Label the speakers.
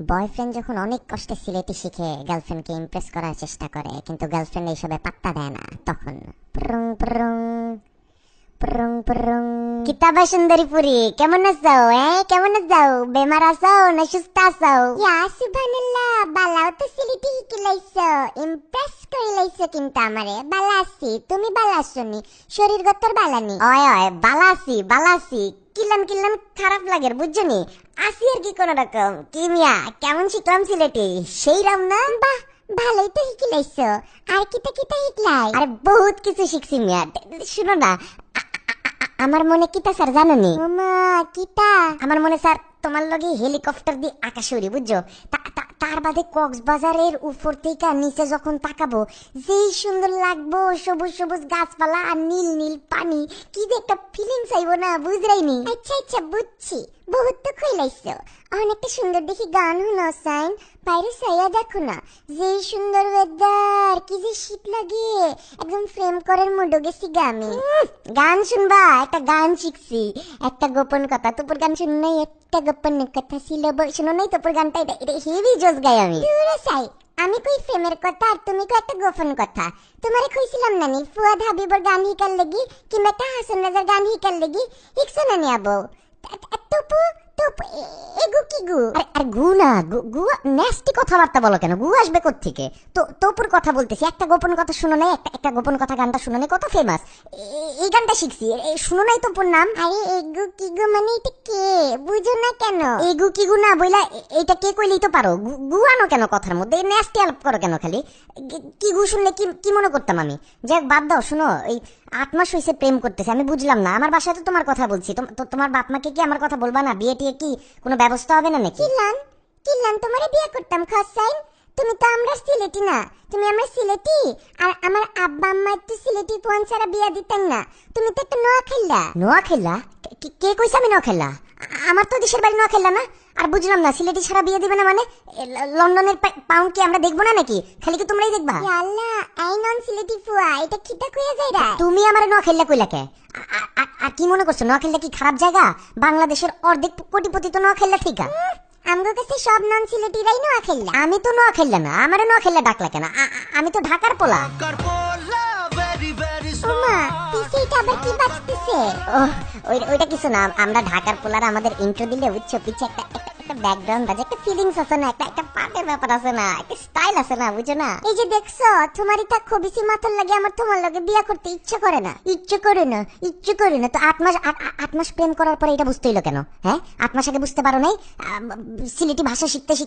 Speaker 1: Boyfriend যখন অনেক কষ্টে সিলেটি শিখে গার্লফ্রেন্ডকে ইমপ্রেস করার চেষ্টা করে, কিন্তু গার্লফ্রেন্ড এইসবে পাত্তা দেয় না, তখন প্রং কিতাবা সুন্দরীপুরি, কেমন আছো, এ? কেমন আছো? বেমার আছো না সুস্থ আছো? ইয়া, সুবহানাল্লাহ, বালাও তো সিলেটি শিখিলাইছো ইমপ্রেস করিলাইছো কিন্তু আমারে। বালা আছি তুমি বালা আসনি শরীর গতর বালানি অয় অয় বালা আছি বালা আছি কিলাম কিলাম খারাপ লাগে বুঝছ নি? আসি আর কি কোন রকম? কি মিয়া কেমন শিখলাম সিলেটি সেই রাম না? বাহ ভালোই তো শিখিলাইছো আর কিতা কিতা শিখলাই? আরে বহুত কিছু শিখছি মিয়া শুনো না। আমার মনে কিতা স্যার জানো নি? কিতা? আমার মনে স্যার তোমার লগে হেলিকপ্টার দিয়ে আকাশে উড়ি বুঝছ? তার বাদে কক্সবাজারের উপর থেকে নিচে যখন তাকাবো, যেই সুন্দর লাগবো, সবুজ সবুজ গাছপালা আর নীল নীল পানি, কি যে একটা ফিলিংস চাইব না, বুঝরাইনি। আচ্ছা আচ্ছা বুঝছি। বহুত তো খইলাইছো অনেকটা সুন্দর দেখি গান হলো সাইন বাইরে সাইয়া দেখো না। যেই সুন্দর ওয়েদার কি যে শীত লাগে। একদম ফ্রেম করার মুডো গেছি গা আমি। গান শুনবা? একটা গান শিখছি। একটা গোপন কথা। তোপর গান শুনো নাই একটা গোপন কথা ছিল। শুনো নাই তোপর গানটা? এটা এটা হেভি জোস গাই আমি। সাই আমি কই প্রেমের কথা আর তুমি কই একটা গোপন কথা? তোমারে কইছিলাম না নি ফুয়াদ হাবিবর গান হিকার লাগি কিংবা একটা হাসান রাজার গান হিকার লাগি। হিকছো না নি আবো? তা- তা- টুপু টুপু এ- এগু কি গু আরে আরে গু না গু গু কথাবার্তা বলো কেন? গু আসবে থেকে তো তোপুর কথা বলতেছি একটা গোপন কথা শুনো নাই একটা একটা গোপন কথা গানটা শুনো নাই কত ফেমাস এই গানটা শিখছি এ- এ শুনো নাই তোপুর নাম? আরে এগু কি গু মানে এটা কে? বুঝো না কেন? এগু কি গু না বইলা এটা কে কইলেই তো পারো? গু- গু আনো কেন কথার মধ্যে? আলাপ করো কেন খালি? কি- গু শুনলে কি কি মনে করতাম আমি? যাক বাদ দাও শুনো এই আট মাস হয়েছে প্রেম করতেছে আমি বুঝলাম না। আমার বাসায় তো তোমার কথা বলছি তো- তোমার বাপ মাকে কি আমার কথা বলবা না? বিয়ে টিয়ে কি কোনো ব্যবস্থা হবে না নাকি? কিলান কিলান তোমারে বিয়ে করতাম খসাইন তুমি তো আমরা সিলেটি না। তুমি আমরা সিলেটি আর আমার আব্বা আম্মা তো সিলেটি পোয়ান ছাড়া বিয়ে দিতেন না। তুমি তো একটা নোয়া খেললা নোয়া খেললা কে কইছে আমি নোয়া খেললা আমার তো দেশের বাড়ি নোয়া খেললা না। আর বুঝলাম না সিলেটি ছাড়া বিয়ে দিবে না মানে? লন্ডনের পাউন্ড কি আমরা দেখব না নাকি? খালি কি তোমরাই দেখবা? আল্লাহ আই নন সিলেটি ফুয়া এটা কিটা কইয়া যাইরা? তুমি আমার ন খেললা কইলা কে? আর কি মনে করছ নোয়াখালীটা কি খারাপ জায়গা? বাংলাদেশের অর্ধেক কোটিপতি তো নোয়াখালীটা ঠিক। আমগো কাছে সব নন সিলেটিরাই আমি তো নোয়া না আমারে ডাকলা কেন আমি তো ঢাকার পোলা। ওমা আবার কি বাজতেছে? ওইটা কিছু না আমরা ঢাকার পোলার আমাদের ইন্ট্রো দিলে উচ্চ পিছে একটা একটা- ব্যাকগ্রাউন্ড আছে, একটা ফিলিংস আছে না, একটা একটা পার্টের ব্যাপার আছে না, একটা স্টাইল আছে না, বুঝো না? এই যে দেখছ তোমার এটা খুব খবিসি মাথার লাগে, আমার তোমার লাগে বিয়া করতে ইচ্ছে করে না। ইচ্ছে করে না, ইচ্ছে করে না। তো আট মাস আট- মাস প্রেম করার পরে এটা বুঝতে হইল কেন? হ্যাঁ? আট মাস আগে বুঝতে পারো নাই? সিলেটি ভাষা শিখতে শিখতে